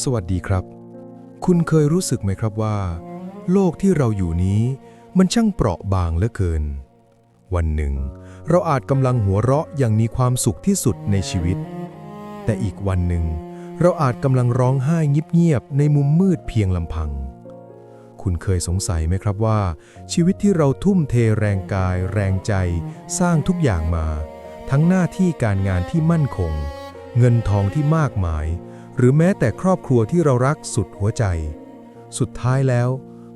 สวัสดีครับ คุณเคยรู้สึกไหมครับว่า โลกที่เราอยู่นี้มันช่างเปราะบางเหลือเกิน วันหนึ่ง เราอาจกำลังหัวเราะอย่างมีความสุขที่สุดในชีวิต แต่อีกวันหนึ่ง เราอาจกำลังร้องไห้เงียบๆในมุมมืดเพียงลำพัง คุณเคยสงสัยไหมครับว่า ชีวิตที่เราทุ่มเทแรงกาย แรงใจ สร้างทุกอย่างมา ทั้งหน้าที่การงานที่มั่นคง เงินทองที่มากมาย รือแม้แต่ครอบครัวที่เรารักสุดหัวใจ สุดท้ายแล้ว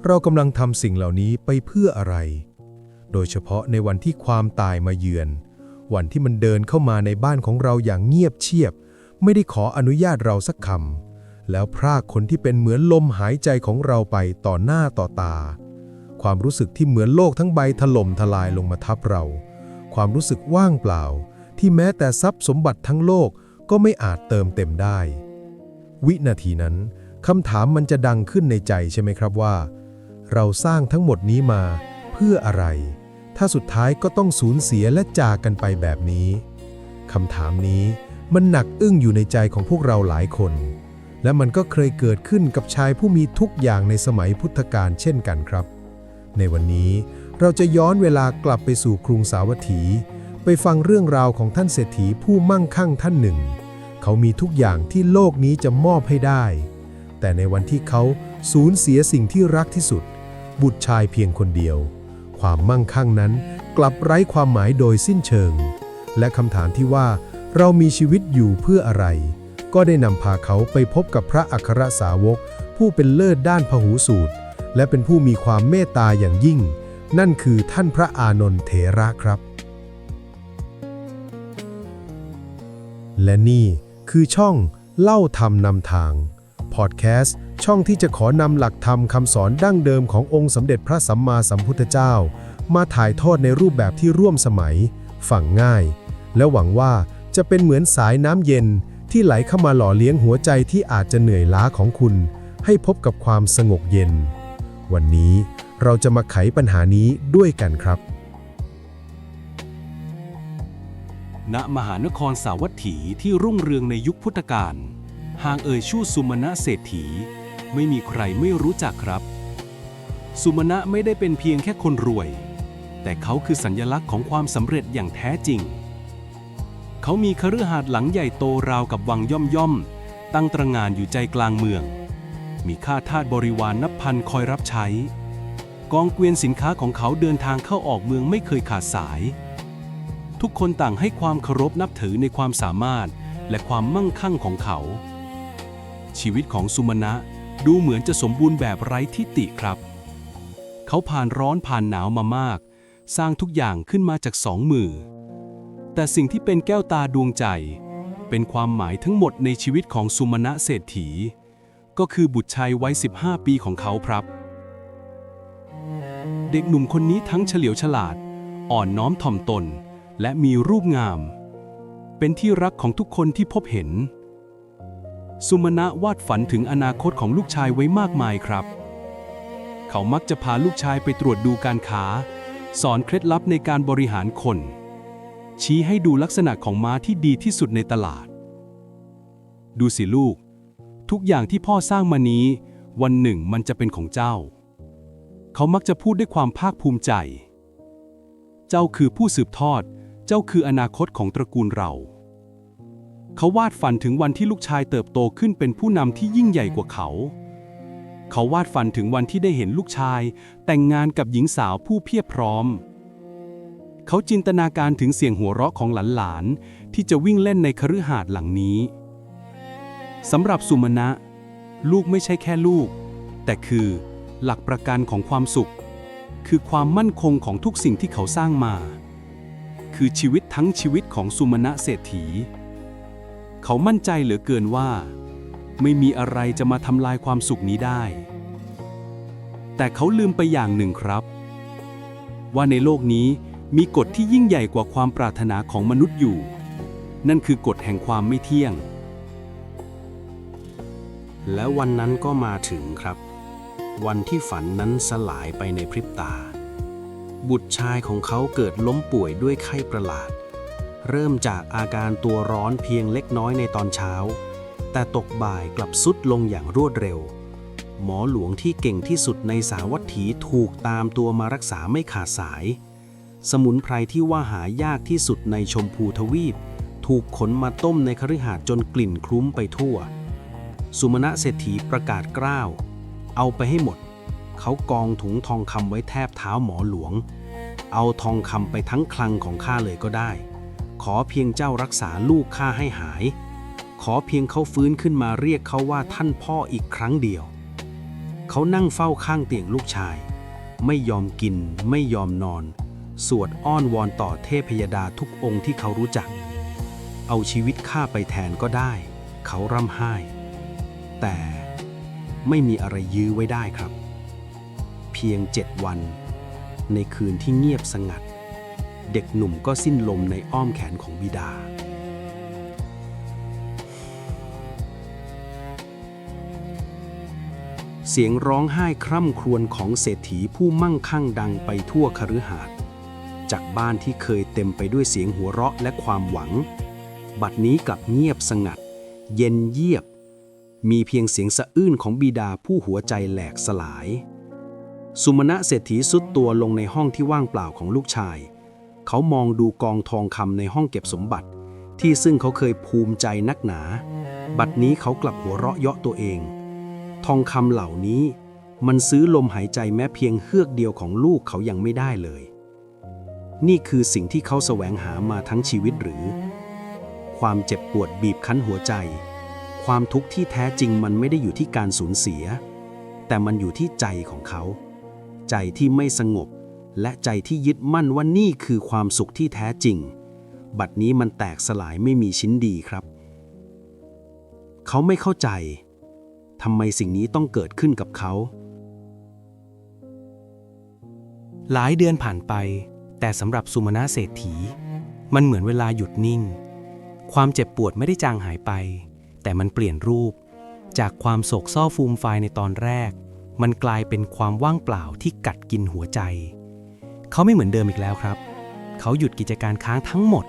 เรากำลังทำสิ่งเหล่านี้ไปเพื่ออะไร โดยเฉพาะในวันที่ความตายมาเยือน วันที่มันเดินเข้ามาในบ้านของเราอย่างเงียบเชียบ ไม่ได้ขออนุญาตเราสักคำแล้วพรากคนที่เป็นเหมือนลมหายใจของเราไปต่อหน้าต่อตา ความรู้สึกที่เหมือนโลกทั้งใบถล่มทลายลงมาทับเรา ความรู้สึกว่างเปล่า ที่แม้แต่ทรัพย์สมบัติทั้งโลกก็ไม่อาจเติมเต็มได้ วินาทีนั้นคำถามมันจะดังขึ้นในใจใช่ไหมครับว่า เราสร้างทั้งหมดนี้มาเพื่ออะไร ถ้าสุดท้ายก็ต้องสูญเสียและจากกันไปแบบนี้คำถามนี้มันหนักอึ้งอยู่ในใจของพวกเราหลายคน และมันก็เคยเกิดขึ้นกับชายผู้มีทุกอย่างในสมัยพุทธกาลเช่นกันครับ ในวันนี้เราจะย้อนเวลากลับไปสู่กรุงสาวัตถี ไปฟังเรื่องราวของท่านเศรษฐีผู้มั่งคั่งท่านหนึ่ง เขามีทุกอย่างที่โลกนี้จะมอบให้ได้ แต่ในวันที่เขาสูญเสียสิ่งที่รักที่สุด บุตรชายเพียงคนเดียว ความมั่งคั่งนั้นกลับไร้ความหมายโดยสิ้นเชิง และคำถามที่ว่าเรามีชีวิตอยู่เพื่ออะไร ก็ได้นำพาเขาไปพบกับพระอัครสาวก ผู้เป็นเลิศด้านพหูสูตร และเป็นผู้มีความเมตตาอย่างยิ่ง นั่นคือท่านพระอานนท์เถระครับ และนี่ คือช่องเล่าธรรมนำทาง พอดแคสต์ ช่องที่จะขอนำหลักธรรมคำสอนดั้งเดิมขององค์สมเด็จพระสัมมาสัมพุทธเจ้า มาถ่ายทอดในรูปแบบที่ร่วมสมัย ฝังง่าย และหวังว่าจะเป็นเหมือนสายน้ำเย็นที่ไหลเข้ามาหล่อเลี้ยงหัวใจที่อาจจะเหนื่อยล้าของคุณ ให้พบกับความสงบเย็น วันนี้เราจะมาไขปัญหานี้ด้วยกันครับ ณมหานครสาวัตถีที่รุ่งเรืองในยุคพุทธกาลห่างเอ่ยชื่อสุมาณะเศรษฐี ไม่มีใครไม่รู้จักครับ สุมาณะไม่ได้เป็นเพียงแค่คนรวย แต่เขาคือสัญลักษณ์ของความสำเร็จอย่างแท้จริง เขามีคฤหาสน์หลังใหญ่โตราวกับวังย่อมย่อมๆตั้งตระงานอยู่ใจกลางเมือง มีข้าทาสบริวารนับพันคอยรับใช้ กองเกวียนสินค้าของเขาเดินทางเข้าออกเมืองไม่เคยขาดสาย ทุกคนต่างให้ความเคารพนับถือในความสามารถ และความมั่งคั่งของเขา ชีวิตของสุมาณะดูเหมือนจะสมบูรณ์แบบไร้ทิฏฐิครับ เขาผ่านร้อนผ่านหนาวมามาก สร้างทุกอย่างขึ้นมาจากสองมือ แต่สิ่งที่เป็นแก้วตาดวงใจ เป็นความหมายทั้งหมดในชีวิตของสุมาณะเศรษฐี ก็คือบุตรชายวัย 15 ปีของเขาครับ เด็กหนุ่มคนนี้ทั้งเฉลียวฉลาด อ่อนน้อมถ่อมตน และมีรูปงาม เป็นที่รักของทุกคนที่พบเห็น สุมาณะวาดฝันถึงอนาคตของลูกชายไว้มากมายครับ เขามักจะพาลูกชายไปตรวจดูการค้าสอนเคล็ดลับในการบริหารคน ชี้ให้ดูลักษณะของม้าที่ดีที่สุดในตลาด ดูสิลูก ทุกอย่างที่พ่อสร้างมานี้ วันหนึ่งมันจะเป็นของเจ้า เขามักจะพูดด้วยความภาคภูมิใจ เจ้าคือผู้สืบทอด เจ้าคืออนาคตของตระกูลเรา เขาวาดฝันถึงวันที่ลูกชายเติบโตขึ้นเป็นผู้นำที่ยิ่งใหญ่กว่าเขา เขาวาดฝันถึงวันที่ได้เห็นลูกชาย แต่งงานกับหญิงสาวผู้เพียบพร้อม เขาจินตนาการถึงเสียงหัวเราะของหลานๆ ที่จะวิ่งเล่นในคฤหาสน์หลังนี้สำหรับสุมาณะ ลูกไม่ใช่แค่ลูก แต่คือหลักประกันของความสุข คือความมั่นคงของทุกสิ่งที่เขาสร้างมา คือชีวิตทั้งชีวิตของสุมาณะเศรษฐี เขามั่นใจเหลือเกินว่า ไม่มีอะไรจะมาทำลายความสุขนี้ได้ แต่เขาลืมไปอย่างหนึ่งครับ ว่าในโลกนี้มีกฎที่ยิ่งใหญ่กว่าความปรารถนาของมนุษย์อยู่ นั่นคือกฎแห่งความไม่เที่ยง และวันนั้นก็มาถึงครับ วันที่ฝันนั้นสลายไปในพริบตา บุตรชายของเขาเกิดล้มป่วยด้วยไข้ประหลาด เริ่มจากอาการตัวร้อนเพียงเล็กน้อยในตอนเช้า แต่ตกบ่ายกลับสุดลงอย่างรวดเร็ว หมอหลวงที่เก่งที่สุดในสาวัตถีถูกตามตัวมารักษาไม่ขาดสาย สมุนไพรที่ว่าหายากที่สุดในชมพูทวีป ถูกขนมาต้มในคฤหาสน์จนกลิ่นคลุ้มไปทั่ว สุมาณะเศรษฐีประกาศกล้าว เอาไปให้หมด เขากองถุงทองคำไว้แทบเท้าหมอหลวง เอาทองคำไปทั้งคลังของข้าเลยก็ได้ ขอเพียงเจ้ารักษาลูกข้าให้หาย ขอเพียงเขาฟื้นขึ้นมาเรียกเขาว่าท่านพ่ออีกครั้งเดียว เขานั่งเฝ้าข้างเตียงลูกชาย ไม่ยอมกิน ไม่ยอมนอน สวดอ้อนวอนต่อเทพยดาทุกองค์ที่เขารู้จัก เอาชีวิตข้าไปแทนก็ได้ เขาร่ำไห้ แต่ไม่มีอะไรยื้อไว้ได้ครับ เพียงเจ็ดวัน ในคืนที่เงียบสงัด เด็กหนุ่มก็สิ้นลมในอ้อมแขนของบิดา เสียงร้องไห้คร่ำครวญของเศรษฐีผู้มั่งคั่งดังไปทั่วคฤหาสน์จากบ้านที่เคยเต็มไปด้วยเสียงหัวเราะและความหวัง บัดนี้กลับเงียบสงัด เย็นเยียบ มีเพียงเสียงสะอื้นของบิดาผู้หัวใจแหลกสลาย สุมาณะเศรษฐีสุดตัวลงในห้องที่ว่างเปล่าของลูกชาย เขามองดูกองทองคำในห้องเก็บสมบัติ ที่ซึ่งเขาเคยภูมิใจนักหนา บัดนี้เขากลับหัวเราะเยาะตัวเอง ทองคำเหล่านี้ มันซื้อลมหายใจแม้เพียงเฮือกเดียวของลูกเขายังไม่ได้เลย นี่คือสิ่งที่เขาแสวงหามาทั้งชีวิตหรือ ความเจ็บปวดบีบคั้นหัวใจ ความทุกข์ที่แท้จริงมันไม่ได้อยู่ที่การสูญเสีย แต่มันอยู่ที่ใจของเขา ใจที่ไม่สงบ และใจที่ยึดมั่นว่านี่คือความสุขที่แท้จริง บัดนี้มันแตกสลายไม่มีชิ้นดีครับ เขาไม่เข้าใจทำไมสิ่งนี้ต้องเกิดขึ้นกับเขา หลายเดือนผ่านไป แต่สำหรับสุมาณะเศรษฐี มันเหมือนเวลาหยุดนิ่ง ความเจ็บปวดไม่ได้จางหายไป แต่มันเปลี่ยนรูป จากความโศกเศร้าฟูมฟายในตอนแรก มันกลายเป็นความว่างเปล่าที่กัดกินหัวใจ เขาไม่เหมือนเดิมอีกแล้วครับ เขาหยุดกิจการค้างทั้งหมด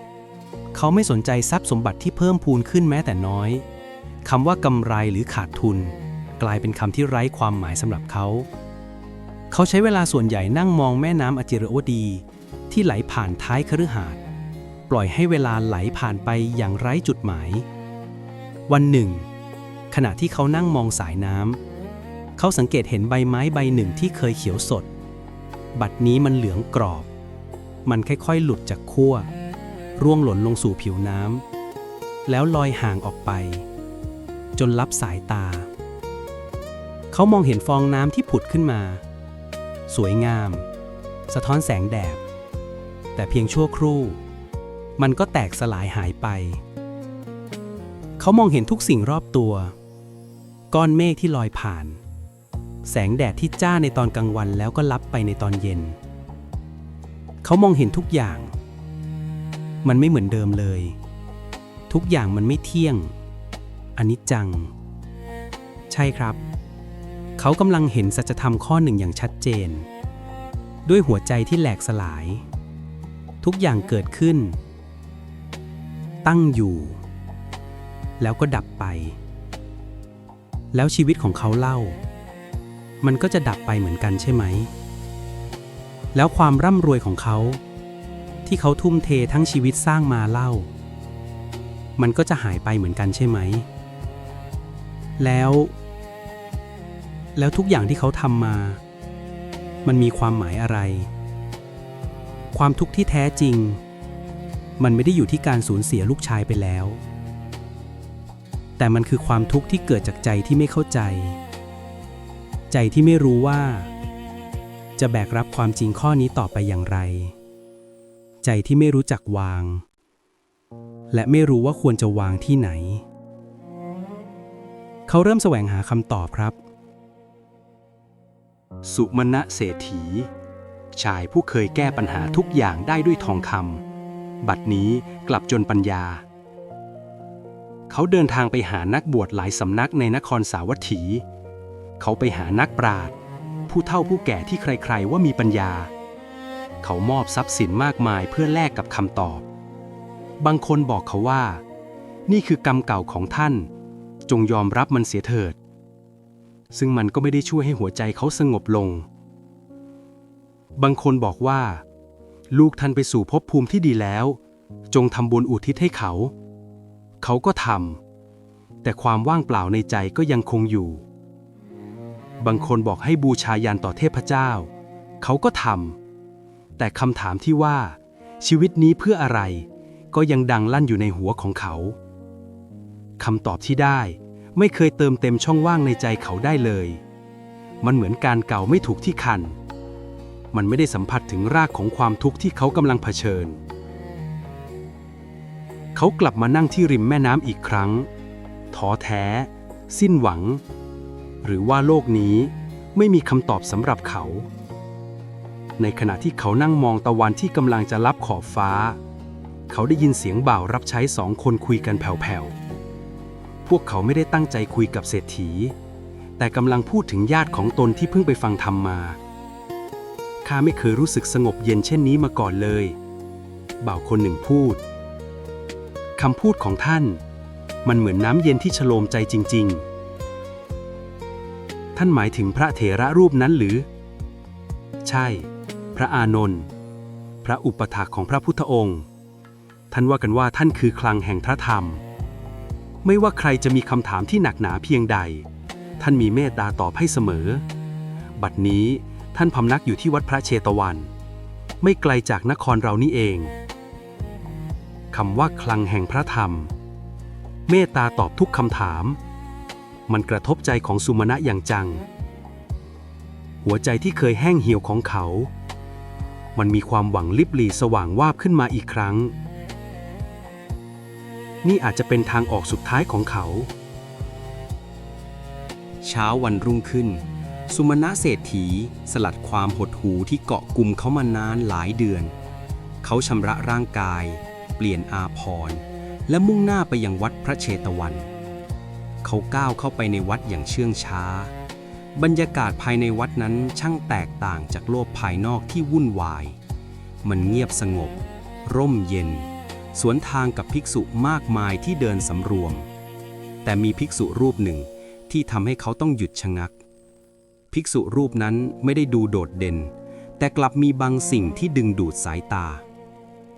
เขาไม่สนใจทรัพย์สมบัติที่เพิ่มพูนขึ้นแม้แต่น้อยคำว่ากำไรหรือขาดทุน กลายเป็นคำที่ไร้ความหมายสำหรับเขา เขาใช้เวลาส่วนใหญ่นั่งมองแม่น้ำอจิรวดี ที่ไหลผ่านท้ายคฤหาสน์ปล่อยให้เวลาไหลผ่านไปอย่างไร้จุดหมาย วันหนึ่ง ขณะที่เขานั่งมองสายน้ำ เขาสังเกตเห็นใบไม้ใบหนึ่งที่เคยเขียวสด บัดนี้มันเหลืองกรอบ มันค่อยๆ หลุดจากขั้ว ร่วงหล่นลงสู่ผิวน้ำแล้วลอยห่างออกไป จนลับสายตา เขามองเห็นฟองน้ำที่ผุดขึ้นมา สวยงาม สะท้อนแสงแดด แต่เพียงชั่วครู่ มันก็แตกสลายหายไป เขามองเห็นทุกสิ่งรอบตัว ก้อนเมฆที่ลอยผ่าน แสงแดดที่จ้าในตอนกลางวันแล้วก็ลับไปในตอนเย็น เขามองเห็นทุกอย่าง มันไม่เหมือนเดิมเลย ทุกอย่างมันไม่เที่ยงอันิจจัง ใช่ครับ เขากำลังเห็นสัจธรรมข้อหนึ่งอย่างชัดเจน ด้วยหัวใจที่แหลกสลาย ทุกอย่างเกิดขึ้น ตั้งอยู่ แล้วก็ดับไป แล้วชีวิตของเขาเล่า มันก็จะดับไปเหมือนกันใช่ไหม แล้วความร่ำรวยของเขา ที่เขาทุ่มเททั้งชีวิตสร้างมาเล่า มันก็จะหายไปเหมือนกันใช่ไหม แล้ว แล้วทุกอย่างที่เขาทำมา มันมีความหมายอะไร ความทุกข์ที่แท้จริง มันไม่ได้อยู่ที่การสูญเสียลูกชายไปแล้ว แต่มันคือความทุกข์ที่เกิดจากใจที่ไม่เข้าใจ ใจที่ไม่รู้ว่า จะแบกรับความจริงข้อนี้ต่อไปอย่างไร ใจที่ไม่รู้จักวาง และไม่รู้ว่าควรจะวางที่ไหน เขาเริ่มแสวงหาคำตอบครับ สุมาณะเศรษฐี ชายผู้เคยแก้ปัญหาทุกอย่างได้ด้วยทองคำบัดนี้กลับจนปัญญา เขาเดินทางไปหานักบวชหลายสำนักในนครสาวัตถี เขาไปหานักปราชญ์ผู้เฒ่าผู้แก่ที่ใครๆว่ามีปัญญา เขามอบทรัพย์สินมากมายเพื่อแลกกับคำตอบ บางคนบอกเขาว่า นี่คือกรรมเก่าของท่าน จงยอมรับมันเสียเถิด ซึ่งมันก็ไม่ได้ช่วยให้หัวใจเขาสงบลง บางคนบอกว่า ลูกท่านไปสู่ภพภูมิที่ดีแล้ว จงทำบุญอุทิศให้เขา เขาก็ทำแต่ความว่างเปล่าในใจก็ยังคงอยู่ บางคนบอกให้บูชายันต่อเทพเจ้า เขาก็ทำ แต่คำถามที่ว่า ชีวิตนี้เพื่ออะไร ก็ยังดังลั่นอยู่ในหัวของเขา คำตอบที่ได้ไม่เคยเติมเต็มช่องว่างในใจเขาได้เลย มันเหมือนการเก่าไม่ถูกที่คัน มันไม่ได้สัมผัสถึงรากของความทุกข์ที่เขากำลังเผชิญ เขากลับมานั่งที่ริมแม่น้ำอีกครั้ง ท้อแท้ สิ้นหวัง หรือว่าโลกนี้ไม่มีคำตอบสำหรับเขา ในขณะที่เขานั่งมองตะวันที่กำลังจะลับขอบฟ้า เขาได้ยินเสียงบ่าวรับใช้สองคนคุยกันแผ่วๆ พวกเขาไม่ได้ตั้งใจคุยกับเศรษฐี แต่กำลังพูดถึงญาติของตนที่เพิ่งไปฟังธรรมมาข้าไม่เคยรู้สึกสงบเย็นเช่นนี้มาก่อนเลย บ่าวคนหนึ่งพูดคำพูดของท่าน มันเหมือนน้ำเย็นที่ฉโลมใจจริง ๆ ท่านหมายถึงพระเถระรูปนั้นหรือ ใช่ พระอานนท์พระอุปถากของพระพุทธองค์ ท่านว่ากันว่าท่านคือคลังแห่งพระธรรม ไม่ว่าใครจะมีคำถามที่หนักหนาเพียงใด ท่านมีเมตตาตอบให้เสมอ บัดนี้ท่านพำนักอยู่ที่วัดพระเชตวัน ไม่ไกลจากนครเรานี่เองคำว่าคลังแห่งพระธรรม เมตตาตอบทุกคำถาม มันกระทบใจของสุมาณะอย่างจัง หัวใจที่เคยแห้งเหี่ยวของเขา มันมีความหวังลิบหลีสว่างวาบขึ้นมาอีกครั้ง นี่อาจจะเป็นทางออกสุดท้ายของเขา เช้าวันรุ่งขึ้น สุมาณะเศรษฐีสลัดความหดหู่ที่เกาะกลุ่มเขามานานหลายเดือน เขาชำระร่างกาย เปลี่ยนอาภรณ์และมุ่งหน้าไปยังวัดพระเชตวัน เขาก้าวเข้าไปในวัดอย่างเชื่องช้า บรรยากาศภายในวัดนั้นช่างแตกต่างจากโลกภายนอกที่วุ่นวาย มันเงียบสงบ ร่มเย็น สวนทางกับภิกษุมากมายที่เดินสำรวม แต่มีภิกษุรูปหนึ่งที่ทำให้เขาต้องหยุดชะงัก ภิกษุรูปนั้นไม่ได้ดูโดดเด่น แต่กลับมีบางสิ่งที่ดึงดูดสายตา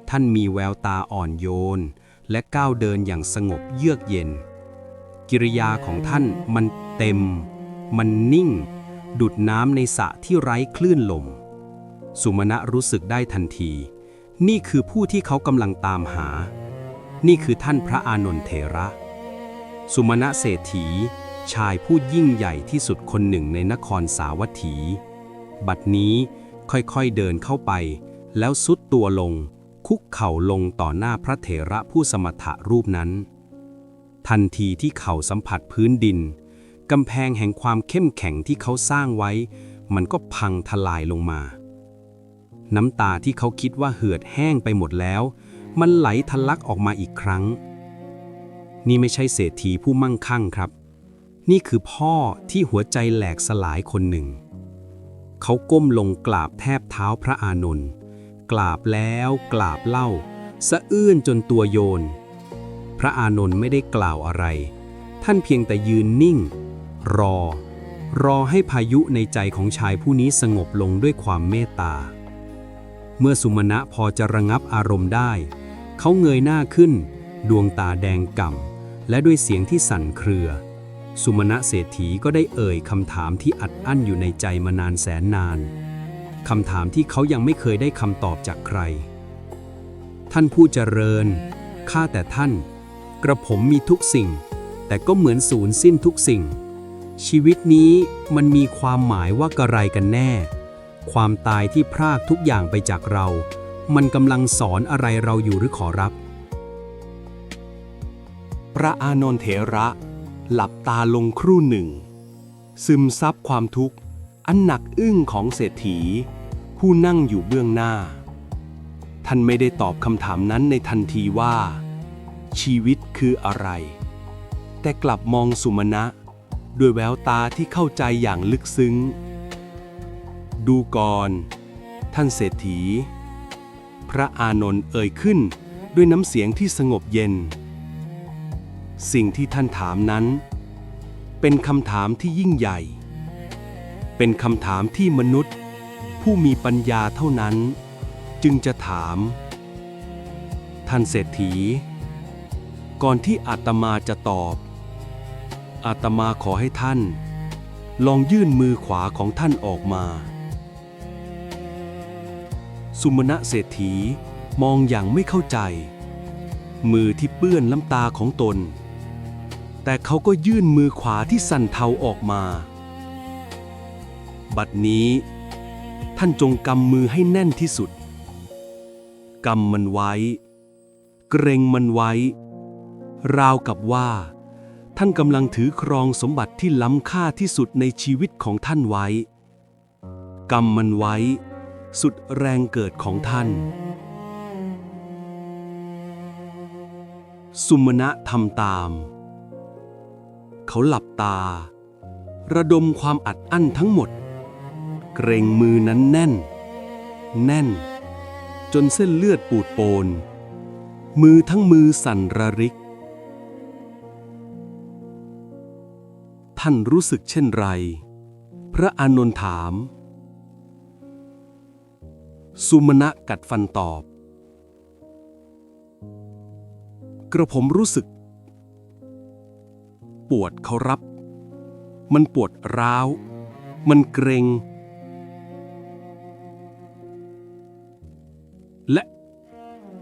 ท่านมีแววตาอ่อนโยน และก้าวเดินอย่างสงบเยือกเย็น กิริยาของท่านมันเต็ม มันนิ่ง ดุดน้ำในสระที่ไร้คลื่นลม สุมาณะรู้สึกได้ทันที นี่คือผู้ที่เขากำลังตามหา นี่คือท่านพระอานนทเถระ สุมาณะเศรษฐี ชายผู้ยิ่งใหญ่ที่สุดคนหนึ่งในนครสาวัตถี บัดนี้ค่อยๆเดินเข้าไป แล้วสุดตัวลง คุกเข่าลงต่อหน้าพระเถระผู้สมถะรูปนั้น ทันทีที่เขาสัมผัสพื้นดิน กำแพงแห่งความเข้มแข็งที่เขาสร้างไว้ มันก็พังทลายลงมา น้ำตาที่เขาคิดว่าเหือดแห้งไปหมดแล้ว มันไหลทะลักออกมาอีกครั้ง นี่ไม่ใช่เศรษฐีผู้มั่งคั่งครับ นี่คือพ่อที่หัวใจแหลกสลายคนหนึ่ง เขาก้มลงกราบแทบเท้าพระอานนท์กราบแล้วกราบเล่า สะอื้นจนตัวโยน พระอานนท์ไม่ได้กล่าวอะไร ท่านเพียงแต่ยืนนิ่ง รอ รอให้พายุในใจของชายผู้นี้สงบลงด้วยความเมตตา เมื่อสุมาณะพอจะระงับอารมณ์ได้ เขาเงยหน้าขึ้น ดวงตาแดงก่ำและด้วยเสียงที่สั่นเครือ สุมาณะเศรษฐีก็ได้เอ่ยคำถามที่อัดอั้นอยู่ในใจมานานแสนนานคำถามที่เขายังไม่เคยได้คำตอบจากใคร ท่านผู้เจริญ ข้าแต่ท่าน กระผมมีทุกสิ่ง แต่ก็เหมือนสูญสิ้นทุกสิ่ง ชีวิตนี้มันมีความหมายว่ากระไรกันแน่ ความตายที่พรากทุกอย่างไปจากเรา มันกำลังสอนอะไรเราอยู่หรือขอรับ พระอานนทเถระ หลับตาลงครู่หนึ่ง ซึมซับความทุกข์ อันหนักอึ้งของเศรษฐี ผู้นั่งอยู่เบื้องหน้า ท่านไม่ได้ตอบคำถามนั้นในทันทีว่า ชีวิตคืออะไร แต่กลับมองสุมาณะ ด้วยแววตาที่เข้าใจอย่างลึกซึ้ง ดูก่อน ท่านเศรษฐี พระอานนท์เอ่ยขึ้นด้วยน้ำเสียงที่สงบเย็น สิ่งที่ท่านถามนั้น เป็นคำถามที่ยิ่งใหญ่ เป็นคำถามที่มนุษย์ ผู้มีปัญญาเท่านั้น จึงจะถาม ท่านเศรษฐี ก่อนที่อาตมาจะตอบ อาตมาขอให้ท่าน ลองยื่นมือขวาของท่านออกมา สุมณะเศรษฐีมองอย่างไม่เข้าใจ มือที่เปื้อนน้ำตาของตน แต่เขาก็ยื่นมือขวาที่สั่นเทาออกมา บัดนี้ ท่านจงกำมือให้แน่นที่สุดกำมันไว้ เกรงมันไว้ ราวกับว่า ท่านกำลังถือครองสมบัติที่ล้ำค่าที่สุดในชีวิตของท่านไว้กำมันไว้ สุดแรงเกิดของท่าน สุมาณะทำตาม เขาหลับตา ระดมความอัดอั้นทั้งหมด เกรงมือนั้นแน่น แน่น จนเส้นเลือดปูดโปน มือทั้งมือสั่นระริก ท่านรู้สึกเช่นไร พระอานนท์ถาม สุมาณะกัดฟันตอบ กระผมรู้สึก ปวดเขารับ มันปวดร้าว มันเกรง และ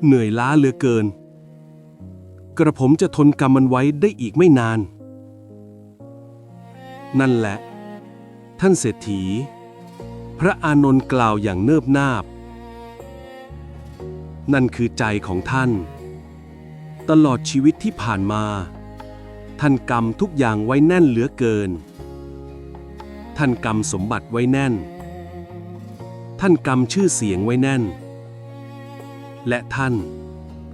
เหนื่อยล้าเหลือเกิน กระผมจะทนกรรมมันไว้ได้อีกไม่นาน นั่นแหละ ท่านเศรษฐี พระอานนท์กล่าวอย่างเนิบนาบ นั่นคือใจของท่าน ตลอดชีวิตที่ผ่านมา ท่านกำทุกอย่างไว้แน่นเหลือเกิน ท่านกำสมบัติไว้แน่น ท่านกำชื่อเสียงไว้แน่น และท่าน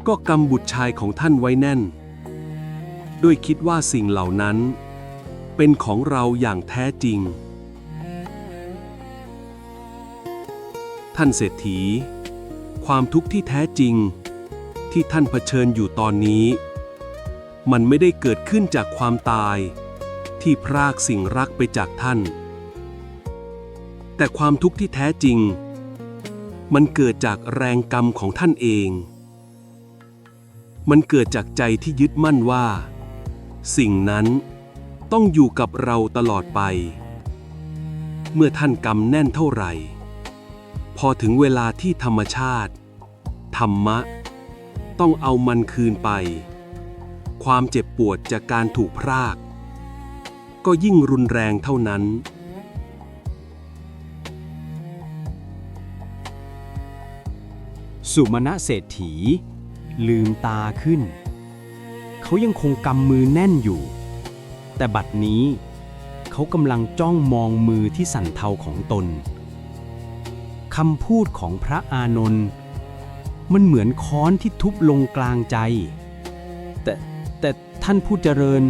ก็กำบุตรชายของท่านไว้แน่น ด้วยคิดว่าสิ่งเหล่านั้น เป็นของเราอย่างแท้จริง ท่านเศรษฐี ความทุกข์ที่แท้จริง ที่ท่านเผชิญอยู่ตอนนี้ มันไม่ได้เกิดขึ้นจากความตาย ที่พรากสิ่งรักไปจากท่าน แต่ความทุกข์ที่แท้จริง มันเกิดจากแรงกรรมของท่านเอง มันเกิดจากใจที่ยึดมั่นว่า สิ่งนั้น ต้องอยู่กับเราตลอดไป เมื่อท่านกำแน่นเท่าไหร่ พอถึงเวลาที่ธรรมชาติ ธรรมะ ต้องเอามันคืนไป ความเจ็บปวดจากการถูกพราก ก็ยิ่งรุนแรงเท่านั้น สุมาณะเศรษฐี ลืมตาขึ้น เขายังคงกำมือแน่นอยู่ แต่บัดนี้ เขากำลังจ้องมองมือที่สั่นเทาของตนคำพูดของพระอานนท์มันเหมือนค้อนที่ทุบลงกลางใจ แต่แต่ท่านผู้เจริญ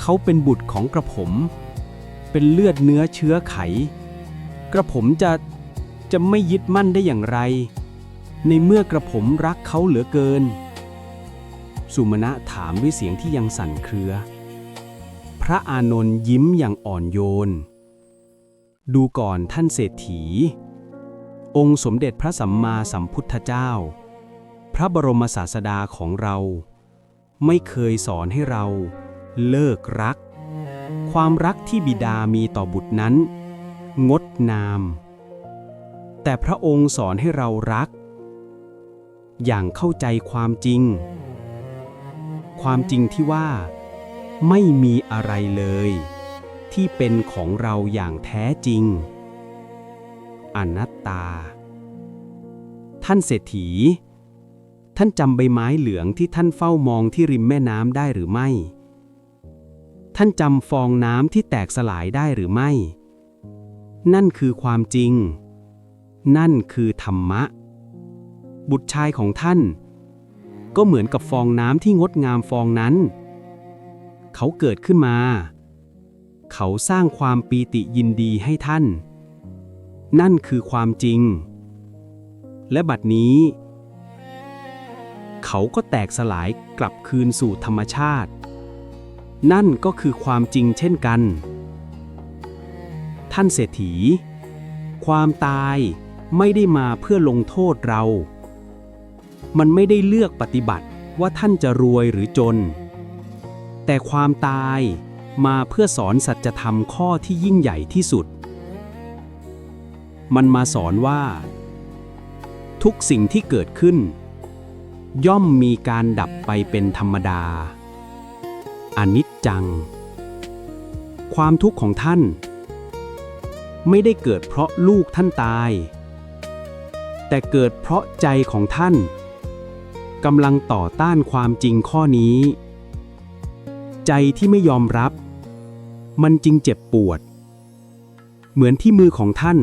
เขาเป็นบุตรของกระผม เป็นเลือดเนื้อเชื้อไข กระผมจะจะไม่ยึดมั่นได้อย่างไร ในเมื่อกระผมรักเขาเหลือเกิน สุมาณะถามด้วยเสียงที่ยังสั่นเครือ พระอานนท์ยิ้มอย่างอ่อนโยน ดูก่อนท่านเศรษฐี องค์สมเด็จพระสัมมาสัมพุทธเจ้า พระบรมศาสดาของเรา ไม่เคยสอนให้เราเลิกรัก ความรักที่บิดามีต่อบุตรนั้น งดงาม แต่พระองค์สอนให้เรารัก อย่างเข้าใจความจริง ความจริงที่ว่า ไม่มีอะไรเลย ที่เป็นของเราอย่างแท้จริง อนัตตา ท่านเศรษฐี ท่านจำใบไม้เหลืองที่ท่านเฝ้ามองที่ริมแม่น้ำได้หรือไม่ ท่านจำฟองน้ำที่แตกสลายได้หรือไม่ นั่นคือความจริง นั่นคือธรรมะ บุตรชายของท่าน ก็เหมือนกับฟองน้ำที่งดงามฟองนั้น เขาเกิดขึ้นมา เขาสร้างความปีติยินดีให้ท่าน นั่นคือความจริง และบัดนี้ เขาก็แตกสลายกลับคืนสู่ธรรมชาติ นั่นก็คือความจริงเช่นกัน ท่านเศรษฐี ความตายไม่ได้มาเพื่อลงโทษเรา มันไม่ได้เลือกปฏิบัติว่าท่านจะรวยหรือจน แต่ความตายมาเพื่อสอนสัจธรรมข้อที่ยิ่งใหญ่ที่สุด มันมาสอนว่า ทุกสิ่งที่เกิดขึ้น ย่อมมีการดับไปเป็นธรรมดา อนิจจัง ความทุกข์ของท่าน ไม่ได้เกิดเพราะลูกท่านตาย แต่เกิดเพราะใจของท่านกำลังต่อต้านความจริงข้อนี้ ใจที่ไม่ยอมรับ มันจึงเจ็บปวด เหมือนที่มือของท่าน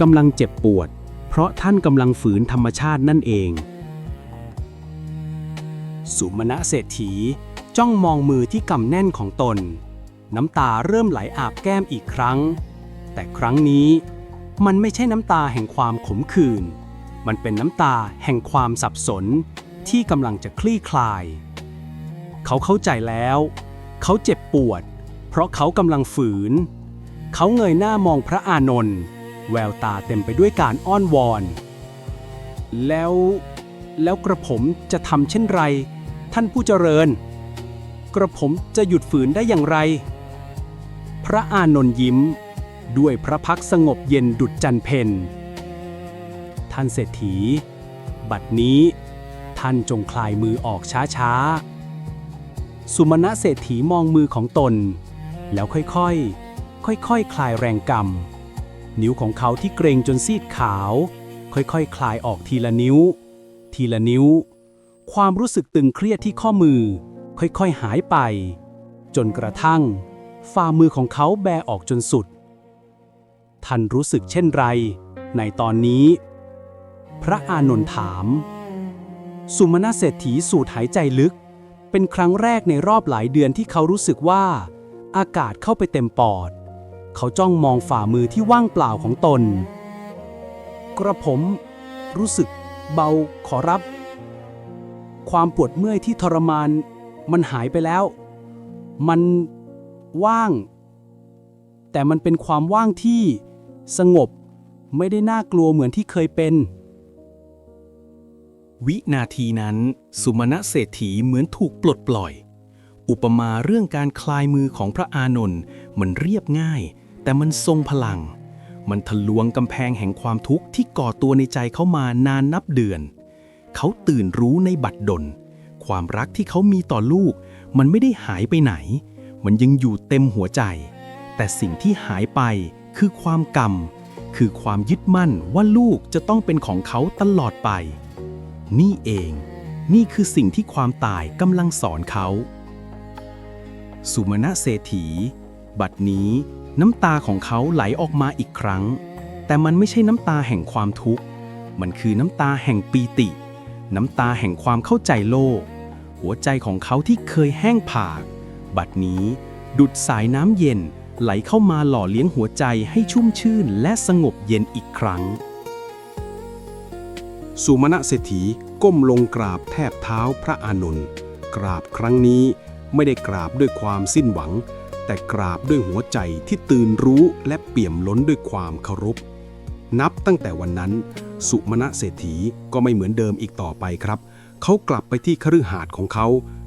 กำลังเจ็บปวด เพราะท่านกำลังฝืนธรรมชาตินั่นเอง สุมาณะเศรษฐีจ้องมองมือที่กำแน่นของตน น้ำตาเริ่มไหลอาบแก้มอีกครั้ง แต่ครั้งนี้มันไม่ใช่น้ำตาแห่งความขมขื่น มันเป็นน้ำตาแห่งความสับสนที่กำลังจะคลี่คลาย เขาเข้าใจแล้ว เขาเจ็บปวด เพราะเขากำลังฝืน เขาเงยหน้ามองพระอานนท์แววตาเต็มไปด้วยการอ้อนวอน แล้วแล้วกระผมจะทำเช่นไร ท่านผู้เจริญ กระผมจะหยุดฝืนได้อย่างไร พระอานนท์ยิ้ม ด้วยพระพักสงบเย็นดุจจันเพนท่านเศรษฐี บัดนี้ท่านจงคลายมือออกช้าๆ สุมาณะเศรษฐีมองมือของตน แล้วค่อยๆ ค่อยๆคคลายแรงกำ นิ้วของเขาที่เกรงจนซีดขาว ค่อยๆคคลายออกทีละนิ้ว ทีละนิ้ว ความรู้สึกตึงเครียดที่ข้อมือ ค่อยๆหายไป จนกระทั่ง ฝ่ามือของเขาแบออกจนสุด ท่านรู้สึกเช่นไร ในตอนนี้ พระอานนท์ถาม สุมาณะเศรษฐีสูดหายใจลึก เป็นครั้งแรกในรอบหลายเดือนที่เขารู้สึกว่า อากาศเข้าไปเต็มปอด เขาจ้องมองฝ่ามือที่ว่างเปล่าของตน กระผม รู้สึก เบาขอรับ ความปวดเมื่อยที่ทรมาน มันหายไปแล้ว มันว่าง แต่มันเป็นความว่างที่สงบไม่ได้น่ากลัวเหมือนที่เคยเป็น วินาทีนั้น สุมาณะเศรษฐีเหมือนถูกปลดปล่อย อุปมาเรื่องการคลายมือของพระอานนท์มันเรียบง่าย แต่มันทรงพลัง มันทะลวงกำแพงแห่งความทุกข์ที่ก่อตัวในใจเขามานานนับเดือน เขาตื่นรู้ในบัดดล ความรักที่เขามีต่อลูก มันไม่ได้หายไปไหน มันยังอยู่เต็มหัวใจ แต่สิ่งที่หายไปคือความกรรม คือความยึดมั่นว่าลูกจะต้องเป็นของเขาตลอดไป นี่เอง นี่คือสิ่งที่ความตายกำลังสอนเขา สุมาณะเศรษฐี บัดนี้น้ำตาของเขาไหลออกมาอีกครั้ง แต่มันไม่ใช่น้ำตาแห่งความทุกข์ มันคือน้ำตาแห่งปีติ น้ำตาแห่งความเข้าใจโลก หัวใจของเขาที่เคยแห้งผาก บัดนี้ดุดสายน้ำเย็นไหลเข้ามาหล่อเลี้ยงหัวใจให้ชุ่มชื่นและสงบเย็นอีกครั้ง สุมาณะเศรษฐีก้มลงกราบแทบเท้าพระอานนท์กราบครั้งนี้ไม่ได้กราบด้วยความสิ้นหวัง แต่กราบด้วยหัวใจที่ตื่นรู้และเปี่ยมล้นด้วยความเคารพ นับตั้งแต่วันนั้น สุมาณะเศรษฐีก็ไม่เหมือนเดิมอีกต่อไปครับ เขากลับไปที่คฤหาสน์ของเขา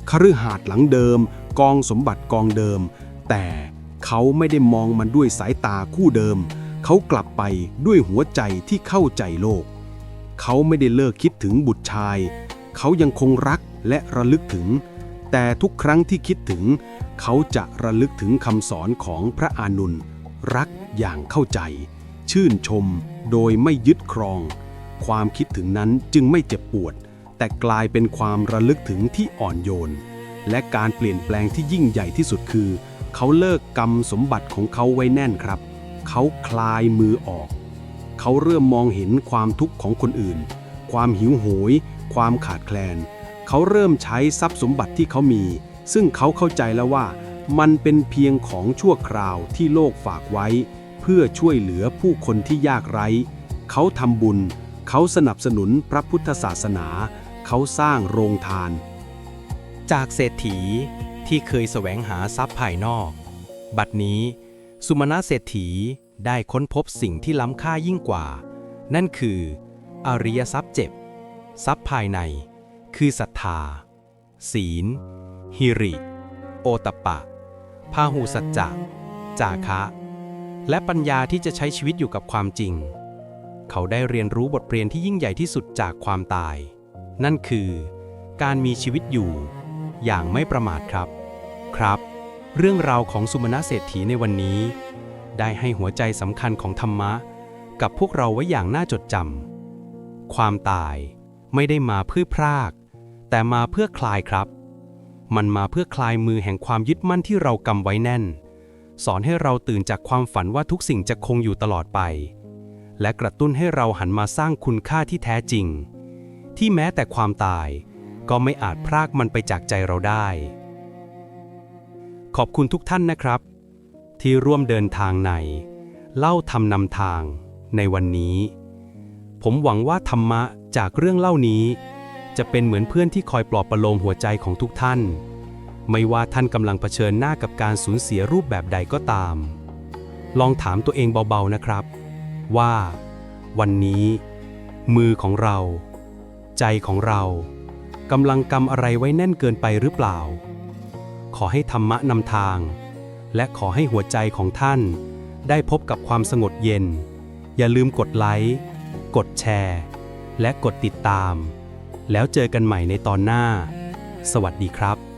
คฤหาสน์หลังเดิม กองสมบัติกองเดิม แต่เขาไม่ได้มองมันด้วยสายตาคู่เดิม เขากลับไปด้วยหัวใจที่เข้าใจโลก เขาไม่ได้เลิกคิดถึงบุตรชาย เขายังคงรักและระลึกถึง แต่ทุกครั้งที่คิดถึง เขาจะระลึกถึงคำสอนของพระอานุนรักอย่างเข้าใจ ชื่นชมโดยไม่ยึดครอง ความคิดถึงนั้นจึงไม่เจ็บปวด แต่กลายเป็นความระลึกถึงที่อ่อนโยน และการเปลี่ยนแปลงที่ยิ่งใหญ่ที่สุดคือ เขาเลิกกรรมสมบัติของเขาไว้แน่นครับ เขาคลายมือออก เขาเริ่มมองเห็นความทุกข์ของคนอื่น ความหิวโหย ความขาดแคลน เขาเริ่มใช้ทรัพย์สมบัติที่เขามี ซึ่งเขาเข้าใจแล้วว่า มันเป็นเพียงของชั่วคราวที่โลกฝากไว้ เพื่อช่วยเหลือผู้คนที่ยากไร้ เขาทำบุญ เขาสนับสนุนพระพุทธศาสนา เขาสร้างโรงทาน จากเศรษฐีที่เคยแสวงหาทรัพย์ภายนอก บัดนี้ สุมาณะเศรษฐี ได้ค้นพบสิ่งที่ล้ำค่ายิ่งกว่า นั่นคือ อริยทรัพย์เจ็บ ทรัพย์ภายใน คือศรัทธา ศีล หิริ โอตปปะ พาหูสัจจะ จาคะ และปัญญาที่จะใช้ชีวิตอยู่กับความจริง เขาได้เรียนรู้บทเรียนที่ยิ่งใหญ่ที่สุดจากความตาย นั่นคือ การมีชีวิตอยู่ อย่างไม่ประมาทครับ ครับ เรื่องราวของสุมาณเศรษฐีในวันนี้ ได้ให้หัวใจสำคัญของธรรมะ กับพวกเราไว้อย่างน่าจดจำความตายไม่ได้มาเพื่อพราก แต่มาเพื่อคลายครับ มันมาเพื่อคลายมือแห่งความยึดมั่นที่เรากำไว้แน่น สอนให้เราตื่นจากความฝันว่าทุกสิ่งจะคงอยู่ตลอดไป และกระตุ้นให้เราหันมาสร้างคุณค่าที่แท้จริง ที่แม้แต่ความตายก็ไม่อาจพรากมันไปจากใจเราได้ ขอบคุณทุกท่านนะครับ ที่ร่วมเดินทางใน เล่าทำนำทางในวันนี้ ผมหวังว่าธรรมะจากเรื่องเล่านี้ จะเป็นเหมือนเพื่อนที่คอยปลอบประโลมหัวใจของทุกท่าน ไม่ว่าท่านกำลังเผชิญหน้ากับการสูญเสียรูปแบบใดก็ตาม ลองถามตัวเองเบาๆนะครับ ว่า วันนี้ มือของเรา ใจของเรากำลังกำอะไรไว้แน่นเกินไปหรือเปล่า ขอให้ธรรมะนำทาง และขอให้หัวใจของท่าน ได้พบกับความสงบเย็น อย่าลืมกดไลค์ กดแชร์ และกดติดตาม แล้วเจอกันใหม่ในตอนหน้า สวัสดีครับ